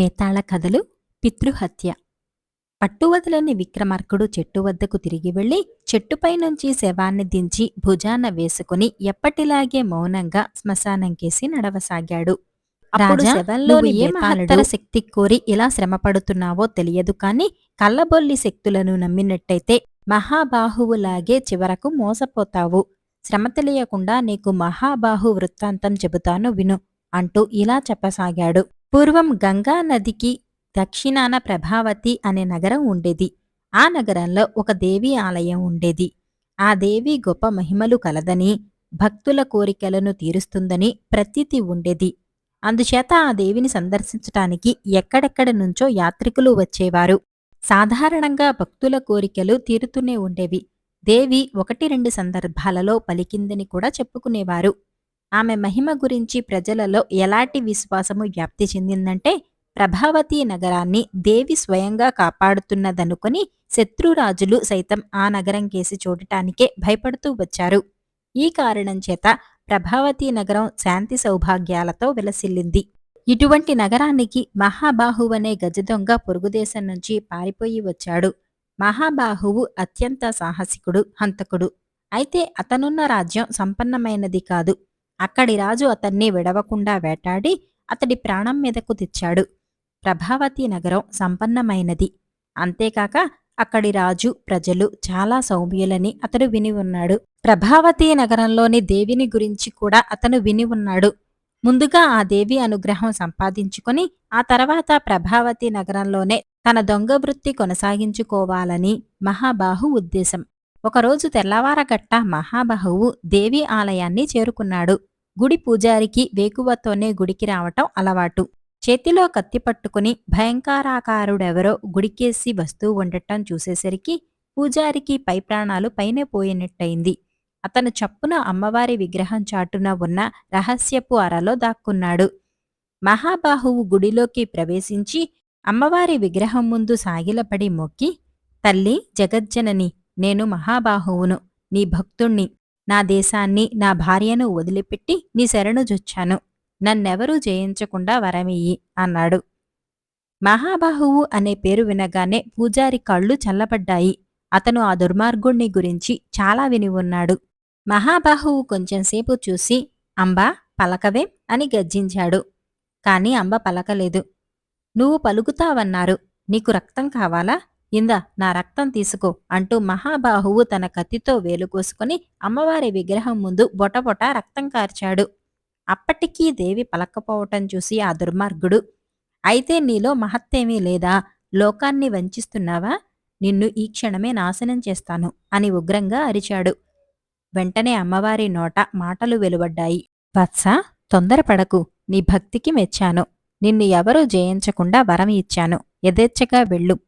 వేతాళ కథలు పితృహత్య. పట్టువదలని విక్రమార్కుడు చెట్టు వద్దకు తిరిగి వెళ్ళి చెట్టుపై నుంచి శవాన్ని దించి భుజాన వేసుకుని ఎప్పటిలాగే మౌనంగా శ్మశానంకేసి నడవసాగాడు. అప్పుడు రాజా, నువ్వు ఏ మహత్తర శక్తి కోరి ఇలా శ్రమపడుతున్నావో తెలియదు కాని కళ్ళబొల్లి శక్తులను నమ్మినట్టయితే మహాబాహువులాగే చివరకు మోసపోతావు. శ్రమ తెలియకుండా నీకు మహాబాహు వృత్తాంతం చెబుతాను విను అంటూ ఇలా చెప్పసాగాడు. పూర్వం గంగా నదికి దక్షిణాన ప్రభావతి అనే నగరం ఉండేది. ఆ నగరంలో ఒక దేవి ఆలయం ఉండేది. ఆ దేవి గొప్ప మహిమలు కలదని భక్తుల కోరికలను తీరుస్తుందని ప్రతీతి ఉండేది. అందుచేత ఆ దేవిని సందర్శించటానికి ఎక్కడెక్కడ నుంచో యాత్రికులు వచ్చేవారు. సాధారణంగా భక్తుల కోరికలు తీరుతూనే ఉండేవి. దేవి ఒకటి రెండు సందర్భాలలో పలికిందని కూడా చెప్పుకునేవారు. ఆమె మహిమ గురించి ప్రజలలో ఎలాంటి విశ్వాసము వ్యాప్తి చెందిందంటే ప్రభావతి నగరాన్ని దేవి స్వయంగా కాపాడుతున్నదనుకొని శత్రురాజులు సైతం ఆ నగరం కేసి చూడటానికే భయపడుతూ వచ్చారు. ఈ కారణం చేత ప్రభావతి నగరం శాంతి సౌభాగ్యాలతో విలసిల్లింది. ఇటువంటి నగరానికి మహాబాహువనే గజదొంగ పొరుగుదేశం నుంచి పారిపోయి వచ్చాడు. మహాబాహువు అత్యంత సాహసికుడు హంతకుడు. అయితే అతనున్న రాజ్యం సంపన్నమైనది కాదు. అక్కడి రాజు అతన్ని విడవకుండా వేటాడి అతడి ప్రాణం మీదకు తెచ్చాడు. ప్రభావతి నగరం సంపన్నమైనది. అంతేకాక అక్కడి రాజు ప్రజలు చాలా సౌమ్యులని అతడు విని ఉన్నాడు. ప్రభావతి నగరంలోని దేవిని గురించి కూడా అతను విని ఉన్నాడు. ముందుగా ఆ దేవి అనుగ్రహం సంపాదించుకొని ఆ తర్వాత ప్రభావతి నగరంలోనే తన దొంగ వృత్తి కొనసాగించుకోవాలని మహాబాహు ఉద్దేశం. ఒకరోజు తెల్లవారగట్ట మహాబాహువు దేవి ఆలయాన్ని చేరుకున్నాడు. గుడి పూజారికి వేకువతోనే గుడికి రావటం అలవాటు. చేతిలో కత్తి పట్టుకుని భయంకరాకారుడెవరో గుడికేసి వస్తూ ఉండటం చూసేసరికి పూజారికి పై ప్రాణాలు పైనే పోయినట్టయింది. అతను చప్పున అమ్మవారి విగ్రహం చాటున ఉన్న రహస్యపు అరలో దాక్కున్నాడు. మహాబాహువు గుడిలోకి ప్రవేశించి అమ్మవారి విగ్రహం ముందు సాగిలపడి మొక్కి తల్లి జగజ్జనని నేను మహాబాహువును. నీ భక్తుణ్ణి నా దేశాన్ని నా భార్యను వదిలిపెట్టి నీ శరణు జొచ్చాను. నన్నెవరూ జయించకుండా వరమియ్యి అన్నాడు. మహాబాహువు అనే పేరు వినగానే పూజారి కళ్ళు చల్లబడ్డాయి. అతను ఆ దుర్మార్గుణ్ణి గురించి చాలా విని ఉన్నాడు. మహాబాహువు కొంచెంసేపు చూసి అంబా పలకవేం అని గర్జించాడు. కాని అంబ పలకలేదు. నువ్వు పలుకుతావన్నారు. నీకు రక్తం కావాలా? ఇందా నా రక్తం తీసుకో అంటూ మహాబాహువు తన కత్తితో వేలుకోసుకుని అమ్మవారి విగ్రహం ముందు బొటబొట రక్తం కార్చాడు. అప్పటికీ దేవి పలకపోవటం చూసి ఆ దుర్మార్గుడు అయితే నీలో మహత్తేమీ లేదా? లోకాన్ని వంచిస్తున్నావా? నిన్ను ఈ క్షణమే నాశనం చేస్తాను అని ఉగ్రంగా అరిచాడు. వెంటనే అమ్మవారి నోట మాటలు వెలువడ్డాయి. వత్స తొందరపడకు. నీ భక్తికి మెచ్చాను. నిన్ను ఎవరూ జయించకుండా వరం ఇచ్చాను. యథేచ్ఛగా వెళ్ళు.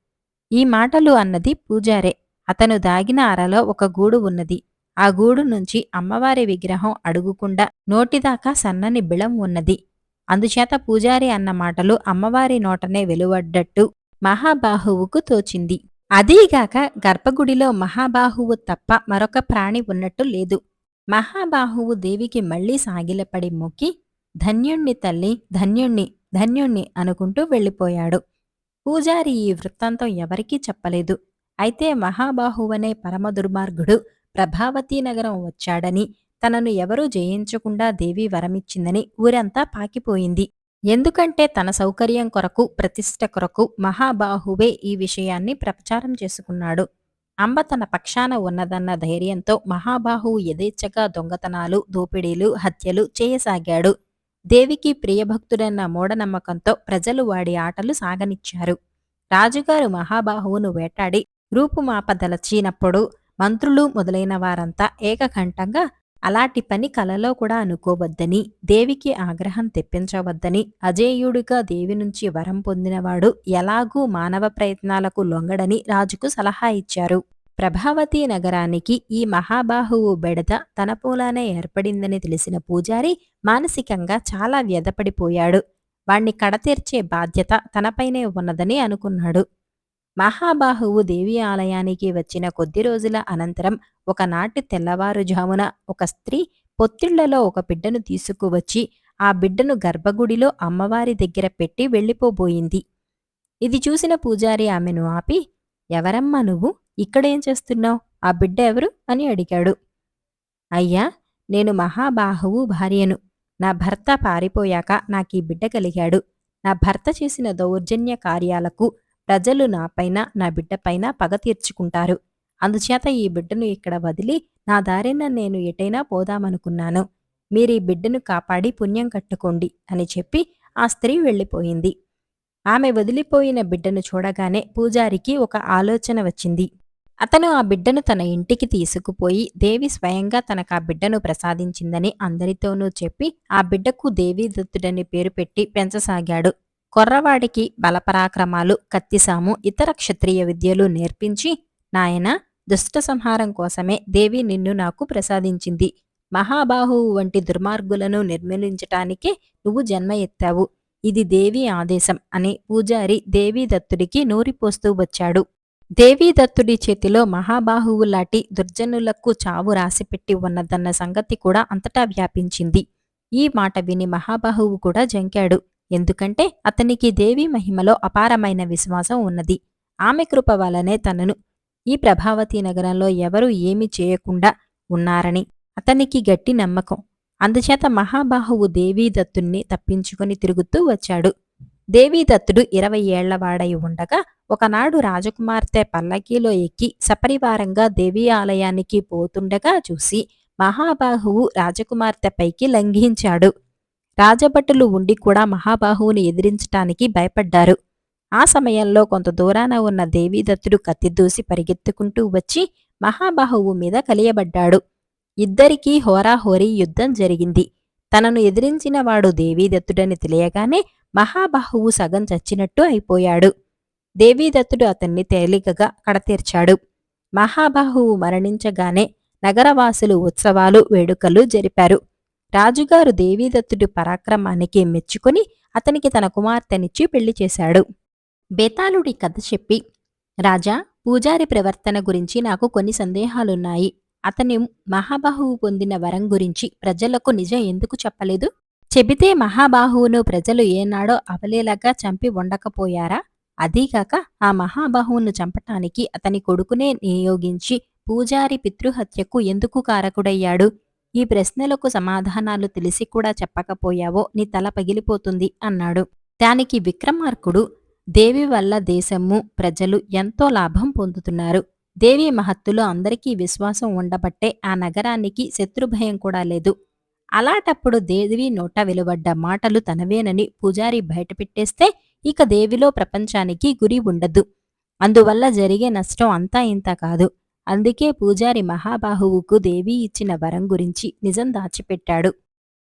ఈ మాటలు అన్నది పూజారే. అతను దాగిన అరలో ఒక గూడు ఉన్నది. ఆ గూడు నుంచి అమ్మవారి విగ్రహం అడుగుకుండా నోటిదాకా సన్నని బిళం ఉన్నది. అందుచేత పూజారి అన్న మాటలు అమ్మవారి నోటనే వెలువడ్డట్టు మహాబాహువుకు తోచింది. అదీగాక గర్భగుడిలో మహాబాహువు తప్ప మరొక ప్రాణి ఉన్నట్టు లేదు. మహాబాహువు దేవికి మళ్ళీ సాగిలపడి మొక్కి ధన్యుణ్ణి తల్లి ధన్యుణ్ణి ధన్యుణ్ణి అనుకుంటూ వెళ్ళిపోయాడు. పూజారి ఈ వృత్తాంతం ఎవరికీ చెప్పలేదు. అయితే మహాబాహువనే పరమ దుర్మార్గుడు ప్రభావతీ నగరం వచ్చాడని తనను ఎవరూ జయించకుండా దేవి వరమిచ్చిందని ఊరంతా పాకిపోయింది. ఎందుకంటే తన సౌకర్యం కొరకు ప్రతిష్ట కొరకు మహాబాహువే ఈ విషయాన్ని ప్రచారం చేసుకున్నాడు. అంబ తన పక్షాన ఉన్నదన్న ధైర్యంతో మహాబాహువు యథేచ్ఛగా దొంగతనాలు దోపిడీలు హత్యలు చేయసాగాడు. దేవికి ప్రియభక్తుడన్న మూఢనమ్మకంతో ప్రజలు వాడి ఆటలు సాగనిచ్చారు. రాజుగారు మహాబాహువును వేటాడి రూపుమాపదలచినప్పుడు మంత్రులు మొదలైన వారంతా ఏకకంఠంగా అలాంటి పని కలలో కూడా అనుకోవద్దని దేవికి ఆగ్రహం తెప్పించవద్దని అజేయుడిగా దేవి నుంచి వరం పొందినవాడు ఎలాగూ మానవ ప్రయత్నాలకు లొంగడని రాజుకు సలహా ఇచ్చారు. ప్రభావతి నగరానికి ఈ మహాబాహువు బెడద తన పూలానే ఏర్పడిందని తెలిసిన పూజారి మానసికంగా చాలా వ్యధపడిపోయాడు. వాణ్ణి కడతీర్చే బాధ్యత తనపైనే ఉన్నదని అనుకున్నాడు. మహాబాహువు దేవి ఆలయానికి వచ్చిన కొద్ది రోజుల అనంతరం ఒకనాటి తెల్లవారుజామున ఒక స్త్రీ పొత్తిళ్ళలో ఒక బిడ్డను తీసుకువచ్చి ఆ బిడ్డను గర్భగుడిలో అమ్మవారి దగ్గర పెట్టి వెళ్ళిపోబోయింది. ఇది చూసిన పూజారి ఆమెను ఆపి ఎవరమ్మా నువ్వు? ఇక్కడేం చేస్తున్నావు? ఆ బిడ్డ ఎవరు? అని అడిగాడు. అయ్యా నేను మహాబాహువు భార్యను. నా భర్త పారిపోయాక నాకు ఈ బిడ్డ కలిగాడు. నా భర్త చేసిన దౌర్జన్య కార్యాలకు ప్రజలు నాపైన నా బిడ్డపైన పగ తీర్చుకుంటారు. అందుచేత ఈ బిడ్డను ఇక్కడ వదిలి నా దారిన నేను ఎటైనా పోదామనుకున్నాను. మీరీ బిడ్డను కాపాడి పుణ్యం కట్టుకోండి అని చెప్పి ఆ స్త్రీ వెళ్ళిపోయింది. ఆమె వదిలిపోయిన బిడ్డను చూడగానే పూజారికి ఒక ఆలోచన వచ్చింది. అతను ఆ బిడ్డను తన ఇంటికి తీసుకుపోయి దేవి స్వయంగా తనకు ఆ బిడ్డను ప్రసాదించిందని అందరితోనూ చెప్పి ఆ బిడ్డకు దేవీదత్తుడని పేరు పెట్టి పెంచసాగాడు. కొర్రవాడికి బలపరాక్రమాలు కత్తిసాము ఇతర క్షత్రియ విద్యలు నేర్పించి నాయన దుష్ట సంహారం కోసమే దేవి నిన్ను నాకు ప్రసాదించింది. మహాబాహువు వంటి దుర్మార్గులను నిర్మూలించటానికే నువ్వు జన్మ ఎత్తావు. ఇది దేవి ఆదేశం అని పూజారి దేవీదత్తుడికి నూరిపోస్తూ వచ్చాడు. దేవీదత్తుడి చేతిలో మహాబాహువు లాంటి దుర్జనులకు చావు రాసిపెట్టి ఉన్నదన్న సంగతి కూడా అంతటా వ్యాపించింది. ఈ మాట విని మహాబాహువు కూడా జంకాడు. ఎందుకంటే అతనికి దేవి మహిమలో అపారమైన విశ్వాసం ఉన్నది. ఆమె కృప వలనే తనను ఈ ప్రభావతి నగరంలో ఎవరూ ఏమి చేయకుండా ఉన్నారని అతనికి గట్టి నమ్మకం. అందుచేత మహాబాహువు దేవీదత్తుణ్ణి తప్పించుకొని తిరుగుతూ వచ్చాడు. దేవీదత్తుడు ఇరవై ఏళ్ళవాడై ఉండగా ఒకనాడు రాజకుమార్తె పల్లకీలో ఎక్కి సపరివారంగా దేవీ ఆలయానికి పోతుండగా చూసి మహాబాహువు రాజకుమార్తె పైకి లంఘించాడు. రాజభటులు ఉండి కూడా మహాబాహువుని ఎదిరించటానికి భయపడ్డారు. ఆ సమయంలో కొంత దూరాన ఉన్న దేవీదత్తుడు కత్తిదూసి పరిగెత్తుకుంటూ వచ్చి మహాబాహువు మీద కలియబడ్డాడు. ఇద్దరికీ హోరాహోరీ యుద్ధం జరిగింది. తనను ఎదిరించిన వాడు దేవీదత్తుడని తెలియగానే మహాబాహువు సగం చచ్చినట్టు అయిపోయాడు. దేవీదత్తుడు అతన్ని తేలికగా కడతీర్చాడు. మహాబాహువు మరణించగానే నగరవాసులు ఉత్సవాలు వేడుకలు జరిపారు. రాజుగారు దేవీదత్తుడి పరాక్రమానికి మెచ్చుకొని అతనికి తన కుమార్తెనిచ్చి పెళ్ళి చేశాడు. బేతాళుడి కథ చెప్పి రాజా పూజారి ప్రవర్తన గురించి నాకు కొన్ని సందేహాలున్నాయి. అతని మహాబాహువు పొందిన వరం గురించి ప్రజలకు నిజం ఎందుకు చెప్పలేదు? చెబితే మహాబాహువును ప్రజలు ఏనాడో అవలేలగా చంపి ఉండకపోయారా? అదీగాక ఆ మహాబాహువును చంపటానికి అతని కొడుకునే నియోగించి పూజారి పితృహత్యకు ఎందుకు కారకుడయ్యాడు? ఈ ప్రశ్నలకు సమాధానాలు తెలిసి కూడా చెప్పకపోయావో నీ తల పగిలిపోతుంది అన్నాడు. దానికి విక్రమార్కుడు దేవి వల్ల దేశము ప్రజలు ఎంతో లాభం పొందుతున్నారు. దేవి మహత్తులో అందరికీ విశ్వాసం ఉండబట్టే ఆ నగరానికి శత్రుభయం కూడా లేదు. అలాటప్పుడు దేవి నోట వెలువడ్డ మాటలు తనవేనని పూజారి బయటపెట్టేస్తే ఇక దేవిలో ప్రపంచానికి గురి ఉండదు. అందువల్ల జరిగే నష్టం అంతా ఇంత కాదు. అందుకే పూజారి మహాబాహువుకు దేవి ఇచ్చిన వరం గురించి నిజం దాచిపెట్టాడు.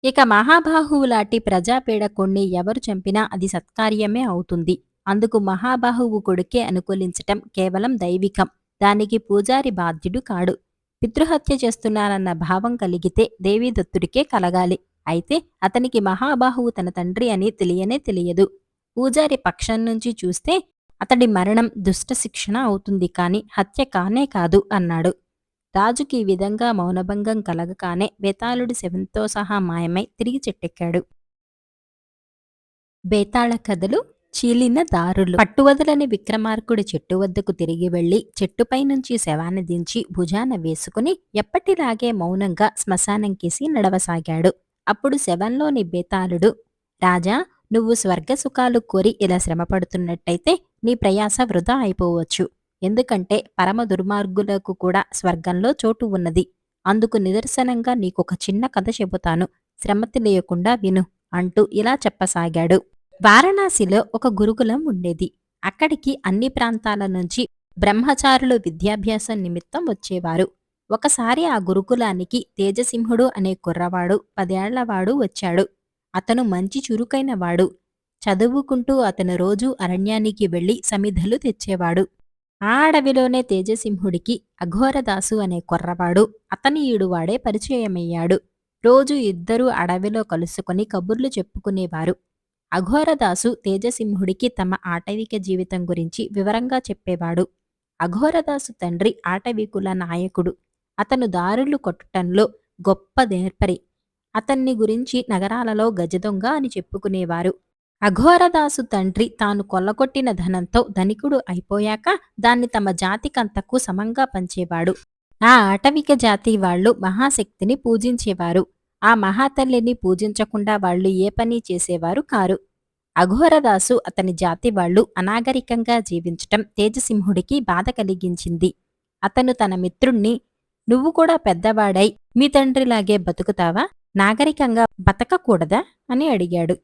ఇక మహాబాహువులాంటి ప్రజాపీడకుణ్ణి ఎవరు చంపినా అది సత్కార్యమే అవుతుంది. అందుకు మహాబాహువు కొడుకే అనుకూలించటం కేవలం దైవికం. దానికి పూజారి బాధ్యుడు కాడు. పితృహత్య చేస్తున్నానన్న భావం కలిగితే దేవీదత్తుడికే కలగాలి. అయితే అతనికి మహాబాహువు తన తండ్రి అని తెలియనే తెలియదు. పూజారి పక్షం నుంచి చూస్తే అతడి మరణం దుష్ట శిక్షణ అవుతుంది కాని హత్య కానే కాదు అన్నాడు. రాజుకి ఈ విధంగా మౌనభంగం కలగగానే బేతాళుడి శవంతో సహా మాయమై తిరిగి చెట్టెక్కాడు. బేతాళ కథలు చీలిన దారులు. పట్టువదలని విక్రమార్కుడి చెట్టు వద్దకు తిరిగి వెళ్ళి చెట్టుపై నుంచి శవాన్ని దించి భుజాన వేసుకుని ఎప్పటిలాగే మౌనంగా శ్మశానం కేసి నడవసాగాడు. అప్పుడు శవంలోని బేతాళుడు రాజా నువ్వు స్వర్గ సుఖాలు కోరి ఇలా శ్రమపడుతున్నట్టయితే నీ ప్రయాస వృధా అయిపోవచ్చు. ఎందుకంటే పరమ దుర్మార్గులకు కూడా స్వర్గంలో చోటు ఉన్నది. అందుకు నిదర్శనంగా నీకొక చిన్న కథ చెబుతాను. శ్రమ తెలియకుండా విను అంటూ ఇలా చెప్పసాగాడు. వారణాసిలో ఒక గురుకులం ఉండేది. అక్కడికి అన్ని ప్రాంతాల నుంచి బ్రహ్మచారులు విద్యాభ్యాసం నిమిత్తం వచ్చేవారు. ఒకసారి ఆ గురుకులానికి తేజసింహుడు అనే కుర్రవాడు పదేళ్ళవాడు వచ్చాడు. అతను మంచి చురుకైన వాడు చదువుకుంటూ అతను రోజూ అరణ్యానికి వెళ్ళి సమిధలు తెచ్చేవాడు. ఆ అడవిలోనే తేజసింహుడికి అఘోరదాసు అనే కుర్రవాడు అతనీయుడువాడే పరిచయమయ్యాడు. రోజు ఇద్దరూ అడవిలో కలుసుకొని కబుర్లు చెప్పుకునేవారు. అఘోరదాసు తేజసింహుడికి తమ ఆటవిక జీవితం గురించి వివరంగా చెప్పేవాడు. అఘోరదాసు తండ్రి ఆటవికుల నాయకుడు. అతను దారులు కొట్టటంలో గొప్ప నేర్పరి. అతన్ని గురించి నగరాలలో గజదొంగ అని చెప్పుకునేవారు. అఘోరదాసు తండ్రి తాను కొల్లగొట్టిన ధనంతో ధనికుడు అయిపోయాక దాన్ని తమ జాతికంతకు సమంగా పంచేవాడు. ఆ ఆటవిక జాతి వాళ్ళు మహాశక్తిని పూజించేవారు. ఆ మహాతల్లిని పూజించకుండా వాళ్ళు ఏ పని చేసేవారు కారు. అఘోరదాసు అతని జాతి వాళ్ళు అనాగరికంగా జీవించటం తేజసింహుడికి బాధ కలిగించింది. అతను తన మిత్రుణ్ణి నువ్వు కూడా పెద్దవాడై మీ తండ్రిలాగే బతుకుతావా? నాగరికంగా బతకకూడదా? అని అడిగాడు.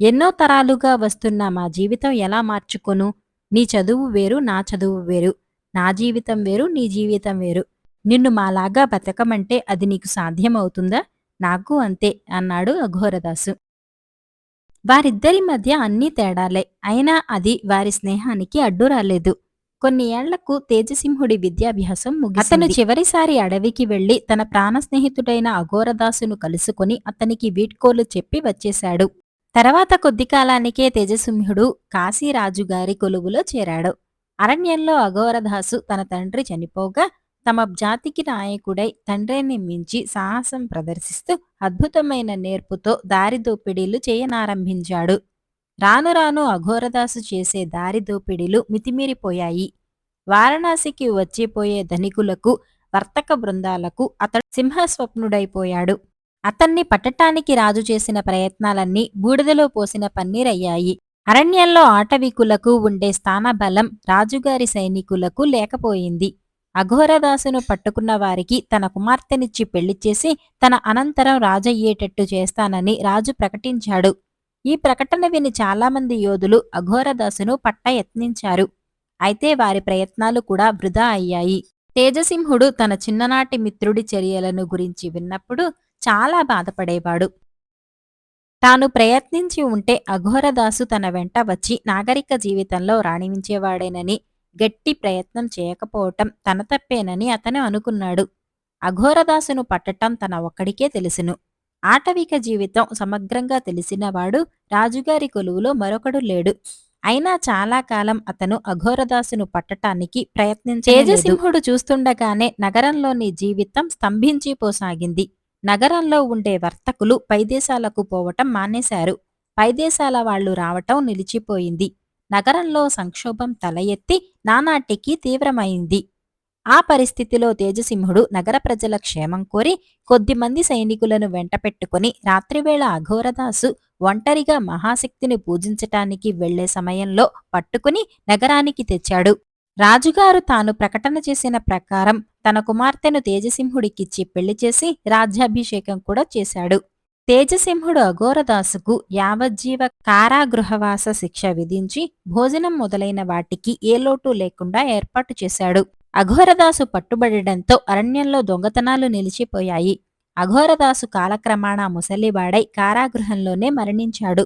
ఎన్నో తరాలుగా వస్తున్న మా జీవితం ఎలా మార్చుకొను? నీ చదువు వేరు నా చదువు వేరు. నా జీవితం వేరు నీ జీవితం వేరు. నిన్ను మాలాగా బతకమంటే అది నీకు సాధ్యమవుతుందా? నాకు అంతే అన్నాడు అఘోరదాసు వారిద్దరి మధ్య అన్నీ తేడాలే అయినా అది వారి స్నేహానికి అడ్డు రాలేదు. కొన్ని ఏళ్ళకు తేజసింహుడి విద్యాభ్యాసం ముగి అతను చివరిసారి అడవికి వెళ్ళి తన ప్రాణ స్నేహితుడైన అఘోరదాసును కలుసుకుని అతనికి వీడ్కోలు చెప్పి వచ్చేశాడు. తర్వాత కొద్ది కాలానికే తేజసింహుడు కాశీరాజుగారి కొలువులో చేరాడు. అరణ్యంలో అఘోరదాసు తన తండ్రి చనిపోగా తమ జాతికి నాయకుడై తండ్రిని మించి సాహసం ప్రదర్శిస్తూ అద్భుతమైన నేర్పుతో దారిదోపిడీలు చేయనారంభించాడు. రాను రాను అఘోరదాసు చేసే దారిదోపిడీలు మితిమీరిపోయాయి. వారణాసికి వచ్చిపోయే ధనికులకు వర్తక బృందాలకు అతడు సింహస్వప్నుడైపోయాడు. అతన్ని పట్టటానికి రాజు చేసిన ప్రయత్నాలన్నీ బూడిదలో పోసిన పన్నీరయ్యాయి. అరణ్యంలో ఆటవికులకు ఉండే స్థానబలం రాజుగారి సైనికులకు లేకపోయింది. అఘోరదాసును పట్టుకున్న వారికి తన కుమార్తెనిచ్చి పెళ్ళి చేసి తన అనంతరం రాజయ్యేటట్టు చేస్తానని రాజు ప్రకటించాడు. ఈ ప్రకటన విని చాలామంది యోధులు అఘోరదాసును పట్ట యత్నించారు అయితే వారి ప్రయత్నాలు కూడా వృధా అయ్యాయి. తేజసింహుడు తన చిన్ననాటి మిత్రుడి చర్యలను గురించి విన్నప్పుడు చాలా బాధపడేవాడు. తాను ప్రయత్నించి ఉంటే అఘోరదాసు తన వెంట వచ్చి నాగరిక జీవితంలో రాణించేవాడేనని గట్టి ప్రయత్నం చేయకపోవటం తన తప్పేనని అతను అనుకున్నాడు. అఘోరదాసును పట్టటం తన ఒక్కడికే తెలుసును. ఆటవిక జీవితం సమగ్రంగా తెలిసినవాడు రాజుగారి కొలువులో మరొకడు లేడు. అయినా చాలా కాలం అతను అఘోరదాసును పట్టటానికి ప్రయత్నించే తేజసింహుడు చూస్తుండగానే నగరంలోని జీవితం స్తంభించిపోసాగింది నగరంలో ఉండే వర్తకులు పైదేశాలకు పోవటం మానేశారు. పైదేశాల వాళ్ళు రావటం నిలిచిపోయింది. నగరంలో సంక్షోభం తల ఎత్తి నానాటికి తీవ్రమైంది. ఆ పరిస్థితిలో తేజసింహుడు నగర ప్రజల క్షేమం కోరి కొద్దిమంది సైనికులను వెంటపెట్టుకుని రాత్రివేళ అఘోరదాసు ఒంటరిగా మహాశక్తిని పూజించటానికి వెళ్ళే సమయంలో పట్టుకుని నగరానికి తెచ్చాడు. రాజుగారు తాను ప్రకటన చేసిన ప్రకారం తన కుమార్తెను తేజసింహుడికిచ్చి పెళ్ళి చేసి రాజ్యాభిషేకం కూడా చేశాడు. తేజసింహుడు అఘోరదాసుకు యావజ్జీవ కారాగృహవాస శిక్ష విధించి భోజనం మొదలైన వాటికి ఏ లోటు లేకుండా ఏర్పాటు చేశాడు. అఘోరదాసు పట్టుబడడంతో అరణ్యంలో దొంగతనాలు నిలిచిపోయాయి. అఘోరదాసు కాలక్రమాణా ముసలివాడై కారాగృహంలోనే మరణించాడు.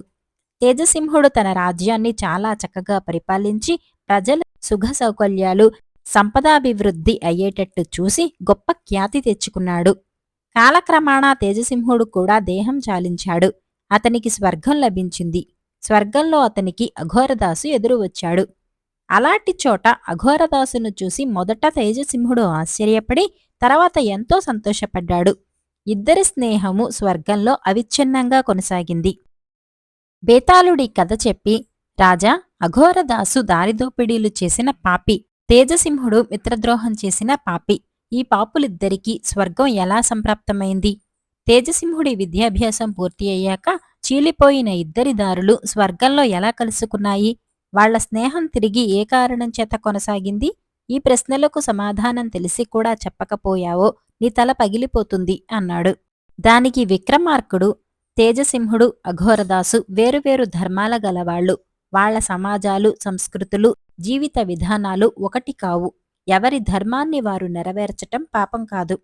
తేజసింహుడు తన రాజ్యాన్ని చాలా చక్కగా పరిపాలించి ప్రజల సుఖ సౌకర్యాలు సంపదాభివృద్ధి అయ్యేటట్టు చూసి గొప్ప ఖ్యాతి తెచ్చుకున్నాడు. కాలక్రమాణా తేజసింహుడు కూడా దేహం చాలించాడు. అతనికి స్వర్గం లభించింది. స్వర్గంలో అతనికి అఘోరదాసు ఎదురు వచ్చాడు అలాంటి చోట అఘోరదాసును చూసి మొదట తేజసింహుడు ఆశ్చర్యపడి తర్వాత ఎంతో సంతోషపడ్డాడు. ఇద్దరి స్నేహము స్వర్గంలో అవిచ్ఛిన్నంగా కొనసాగింది. బేతాళుడి కథ చెప్పి రాజా అఘోరదాసు దారిదోపిడీలు చేసిన పాపి తేజసింహుడు మిత్రద్రోహం చేసిన పాపి. ఈ పాపులిద్దరికీ స్వర్గం ఎలా సంప్రాప్తమైంది? తేజసింహుడి విద్యాభ్యాసం పూర్తి అయ్యాక చీలిపోయిన ఇద్దరి దారులు స్వర్గంలో ఎలా కలుసుకున్నాయి? వాళ్ళ స్నేహం తిరిగి ఏ కారణం చేత కొనసాగింది? ఈ ప్రశ్నలకు సమాధానం తెలిసి కూడా చెప్పకపోయావో నీ తల పగిలిపోతుంది అన్నాడు. దానికి విక్రమార్కుడు తేజసింహుడు అఘోరదాసు వేరువేరు ధర్మాల గలవాళ్ళు వాళ్ళ సమాజాలు సంస్కృతులు జీవిత విధానాలు ఒకటి కావు. ఎవరి ధర్మాన్ని వారు నెరవేర్చటం పాపం కాదు.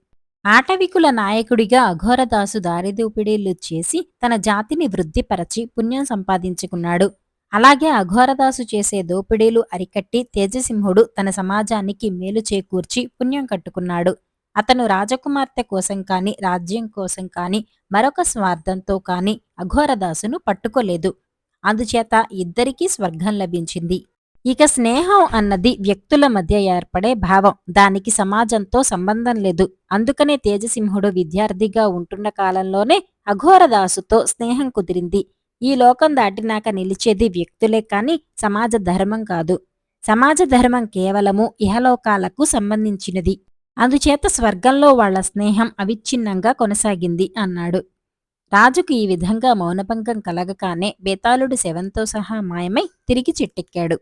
ఆటవికుల నాయకుడిగా అఘోరదాసు దారిదోపిడీలు చేసి తన జాతిని వృద్ధిపరచి పుణ్యం సంపాదించుకున్నాడు. అలాగే అఘోరదాసు చేసే దోపిడీలు అరికట్టి తేజసింహుడు తన సమాజానికి మేలు చేకూర్చి పుణ్యం కట్టుకున్నాడు. అతను రాజకుమార్తె కోసం కాని రాజ్యం కోసం కాని మరొక స్వార్థంతో కాని అఘోరదాసును పట్టుకోలేదు. అందుచేత ఇద్దరికీ స్వర్గం లభించింది. ఇక స్నేహం అన్నది వ్యక్తుల మధ్య ఏర్పడే భావం. దానికి సమాజంతో సంబంధం లేదు. అందుకనే తేజసింహుడు విద్యార్థిగా ఉంటున్న కాలంలోనే అఘోరదాసుతో స్నేహం కుదిరింది. ఈ లోకం దాటినాక నిలిచేది వ్యక్తులే కాని సమాజ ధర్మం కాదు. సమాజ ధర్మం కేవలము ఇహలోకాలకు సంబంధించినది. అందుచేత స్వర్గంలో వాళ్ళ స్నేహం అవిచ్ఛిన్నంగా కొనసాగింది అన్నాడు. రాజుకు ఈ విధంగా మౌనభంగం కలగగానే బేతాళుడు శవంతో సహా మాయమై తిరిగి చెట్టెక్కాడు.